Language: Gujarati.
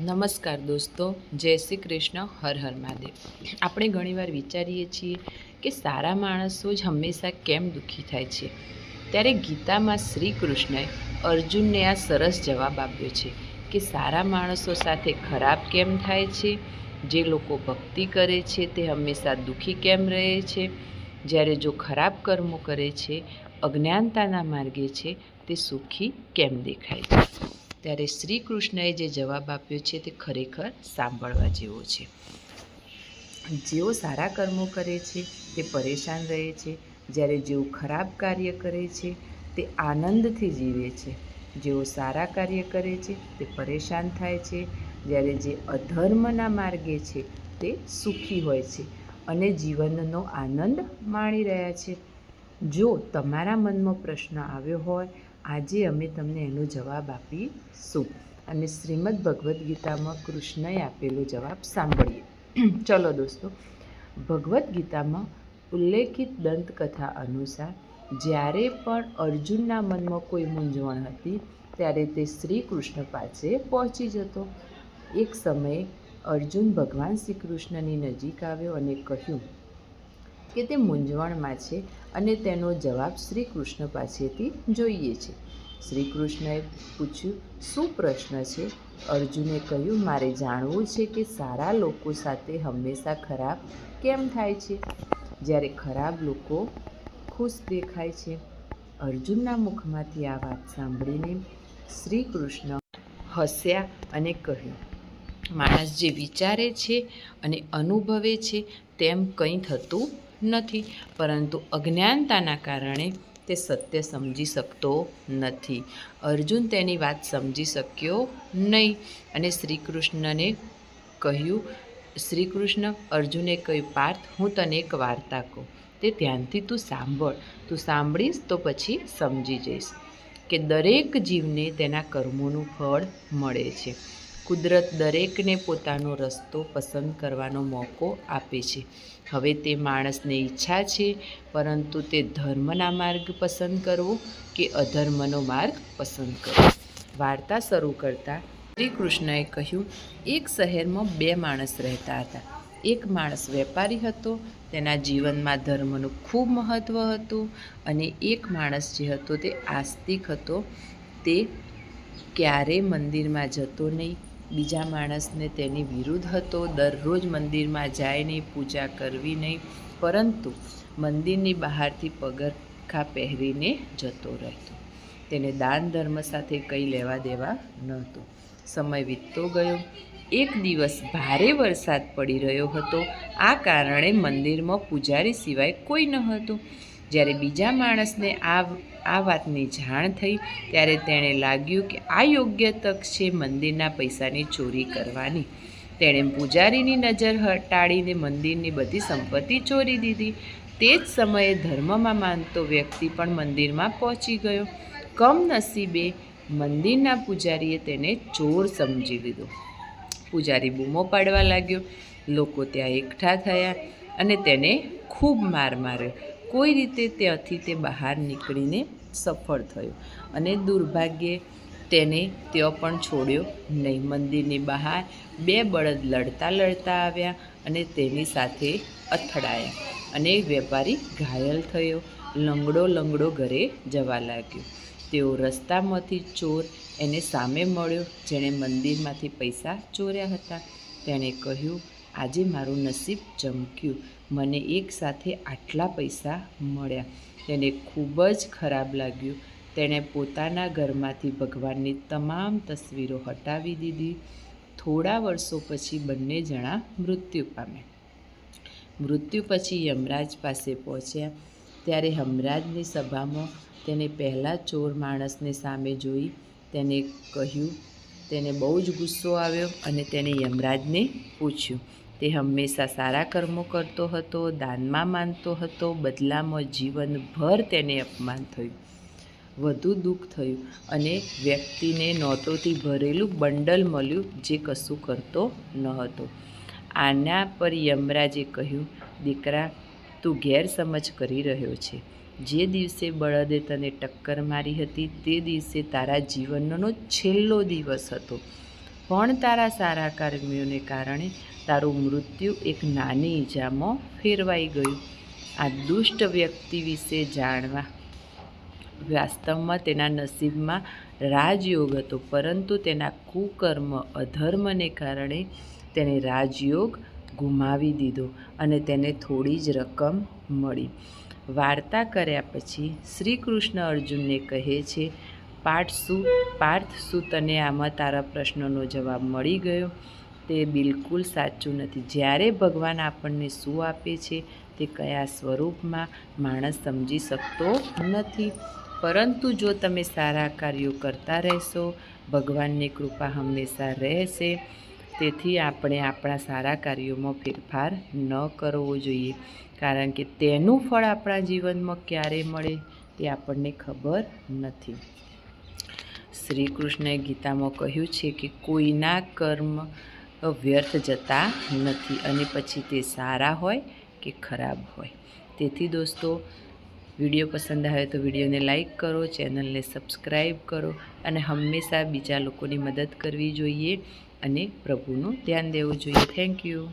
નમસ્કાર દોસ્તો, જય શ્રી કૃષ્ણ, હર હર મહાદેવ. આપણે ઘણીવાર વિચારીએ છીએ કે સારા માણસો જ હંમેશા કેમ દુઃખી થાય છે? ત્યારે ગીતામાં શ્રી કૃષ્ણએ અર્જુનને આ સરસ જવાબ આપ્યો છે કે સારા માણસો સાથે ખરાબ કેમ થાય છે? જે લોકો ભક્તિ કરે છે તે હંમેશા દુઃખી કેમ રહે છે? જ્યારે જો ખરાબ કર્મો કરે છે, અજ્ઞાનતાના માર્ગે છે, તે સુખી કેમ દેખાય છે? ત્યારે શ્રી કૃષ્ણએ જે જવાબ આપ્યો છે તે ખરેખર સાંભળવા જેવો છે. જેઓ સારા કર્મો કરે છે, તે પરેશાન રહે છે. જ્યારે જેઓ ખરાબ કાર્ય કરે છે, તે આનંદથી જીવે છે. જેઓ સારા કાર્ય કરે છે, તે પરેશાન થાય છે. જ્યારે જે અધર્મના માર્ગે છે, તે સુખી હોય છે અને જીવનનો આનંદ માણી રહ્યા છે. જો તમારા મનમાં પ્રશ્ન આવ્યો હોય આજે અમે તમને એનો જવાબ આપીશું અને શ્રીમદ ભગવદ્ ગીતામાં કૃષ્ણએ આપેલો જવાબ સાંભળીએ. ચલો દોસ્તો, ભગવદ્ ગીતામાં ઉલ્લેખિત દંતકથા અનુસાર, જ્યારે પણ અર્જુનના મનમાં કોઈ મૂંઝવણ હતી, ત્યારે તે શ્રી કૃષ્ણ પાસે પહોંચી જતો. એક સમયે અર્જુન ભગવાન શ્રી કૃષ્ણની નજીક આવ્યો અને કહ્યું કે તે મૂંઝવણમાં છે અને તેનો જવાબ શ્રી કૃષ્ણ પાસેથી જોઈએ છે. શ્રી કૃષ્ણએ પૂછ્યું, શું પ્રશ્ન છે? અર્જુને કહ્યું, મારે જાણવું છે કે સારા લોકો સાથે હંમેશા ખરાબ કેમ થાય છે? જ્યારે ખરાબ લોકો ખુશ દેખાય છે. અર્જુનના મુખમાંથી આ વાત સાંભળીને શ્રી કૃષ્ણ હસ્યા અને કહ્યું, માણસ જે વિચારે છે અને અનુભવે છે તેમ કંઈ થતું નથી, પરંતુ અજ્ઞાનતાના કારણે તે સત્ય સમજી શકતો નથી. અર્જુન તેની વાત સમજી શક્યો નહીં અને શ્રી કૃષ્ણને કહ્યું શ્રી કૃષ્ણ અર્જુને કહ્યું પાર્થ, હું તને એક વાર્તા કહું. તે ધ્યાનથી તું સાંભળ. તું સાંભળીશ તો પછી સમજી જઈશ કે દરેક જીવને તેના કર્મોનું ફળ મળે છે. કુદરત દરેકને પોતાનો રસ્તો પસંદ કરવાનો મોકો આપે છે. હવે તે માણસને ઈચ્છા છે, પરંતુ તે ધર્મના માર્ગ પસંદ કરવો કે અધર્મનો માર્ગ પસંદ કરવો? વાર્તા શરૂ કરતાં શ્રી કૃષ્ણએ કહ્યું, એક શહેરમાં બે માણસ રહેતા હતા. એક માણસ વેપારી હતો, તેના જીવનમાં ધર્મનું ખૂબ મહત્ત્વ હતું અને એક માણસ જે હતો તે આસ્તિક હતો. તે ક્યારેય મંદિરમાં જતો નહીં. બીજા માણસને તેની વિરુદ્ધ હતો. દરરોજ મંદિરમાં જાય નહીં પૂજા કરવી નહીં, પરંતુ મંદિરની બહારથી પગરખા પહેરીને જતો રહેતો. તેને દાન ધર્મ સાથે કંઈ લેવા દેવા નહોતું. સમય વીતતો ગયો. એક દિવસ ભારે વરસાદ પડી રહ્યો હતો. આ કારણે મંદિરમાં પૂજારી સિવાય કોઈ ન હતું. જ્યારે બીજા માણસને આ આ વાતની જાણ થઈ, ત્યારે તેણે લાગ્યું કે આ યોગ્ય તક છે મંદિરના પૈસાની ચોરી કરવાની. તેણે પૂજારીની નજર હટાડીને મંદિરની બધી સંપત્તિ ચોરી દીધી. તે જ સમયે ધર્મમાં માનતો વ્યક્તિ પણ મંદિરમાં પહોંચી ગયો. કમનસીબે મંદિરના પૂજારીએ તેને ચોર સમજી લીધો. પૂજારી બૂમો પાડવા લાગ્યો. લોકો ત્યાં એકઠા થયા અને તેને ખૂબ માર માર્યો. કોઈ રીતે ત્યાંથી તે બહાર નીકળીને સફળ થયો અને દુર્ભાગ્યે તેને ત્યાં પણ છોડ્યો નહીં. મંદિરની બહાર બે બળદ લડતા લડતા આવ્યા અને તેની સાથે અથડાયા અને વેપારી ઘાયલ થયો. લંગડો લંગડો ઘરે જવા લાગ્યો. તેઓ રસ્તામાંથી ચોર એને સામે મળ્યો, જેણે મંદિરમાંથી પૈસા ચોર્યા હતા. તેણે કહ્યું આજે મારું નસીબ ચમક્યું. મને એકસાથે આટલા પૈસા મળ્યા. તેને ખૂબ જ ખરાબ લાગ્યું. તેણે પોતાના ઘરમાંથી ભગવાનની તમામ તસવીરો હટાવી દીધી. થોડા વર્ષો પછી બંને જણા મૃત્યુ પામ્યા. મૃત્યુ પછી યમરાજ પાસે પહોંચ્યા. ત્યારે હમરાજની સભામાં તેને પહેલાં ચોર માણસને સામે જોઈ તેને કહ્યું તેને બહુ જ ગુસ્સો આવ્યો અને તેને યમરાજને પૂછ્યું. તે હંમેશા સારા કર્મો કરતો હતો, દાનમાં માનતો હતો, બદલામાં જીવનભર તેને અપમાન થયું. વધુ દુઃખ થયું અને વ્યક્તિને નોટોથી ભરેલું બંડલ મળ્યું જે કશું કરતો ન હતો. આના પર યમરાજે કહ્યું, દીકરા, તું ગેરસમજ કરી રહ્યો છે. જે દિવસે બળદે તને ટક્કર મારી હતી, તે દિવસે તારા જીવનનો છેલ્લો દિવસ હતો. પણ તારા સારા કર્મીઓને કારણે તારું મૃત્યુ એક નાની ઈજામાં ફેરવાઈ ગયું. આ દુષ્ટ વ્યક્તિ વિશે જાણવા વાસ્તવમાં તેના નસીબમાં રાજયોગ હતો, પરંતુ તેના કુકર્મ અધર્મને કારણે તેને રાજયોગ ગુમાવી દીધો અને તેને થોડી જ રકમ મળી. વાર્તા કર્યા પછી શ્રી કૃષ્ણ અર્જુનને કહે છે પાર્થ શું પાર્થ શું તને આમાં તારા પ્રશ્નનો જવાબ મળી ગયો. તે બિલકુલ સાચું નથી. જ્યારે ભગવાન આપણને શું આપે છે તે કયા સ્વરૂપમાં માણસ સમજી શકતો નથી. પરંતુ જો તમે સારા કાર્યો કરતા રહેશો, ભગવાનની કૃપા હંમેશા રહેશે. તેથી આપણે આપણા સારા કાર્યોમાં ફેરફાર ન કરવો જોઈએ. કારણ કે તેનું ફળ આપણા જીવનમાં ક્યારે મળે તે આપણને ખબર નથી. શ્રી કૃષ્ણએ ગીતામાં કહ્યું છે કે કોઈના કર્મ વ્યર્થ જતા નથી અને પછી તે સારા હોય કે ખરાબ હોય. તેથી દોસ્તો વીડિયો પસંદ આવે તો વિડીયોને લાઇક કરો, ચેનલને સબસ્ક્રાઈબ કરો અને હંમેશા બીજા લોકોની મદદ કરવી જોઈએ અને પ્રભુનું ધ્યાન દેવું જોઈએ. Thank you.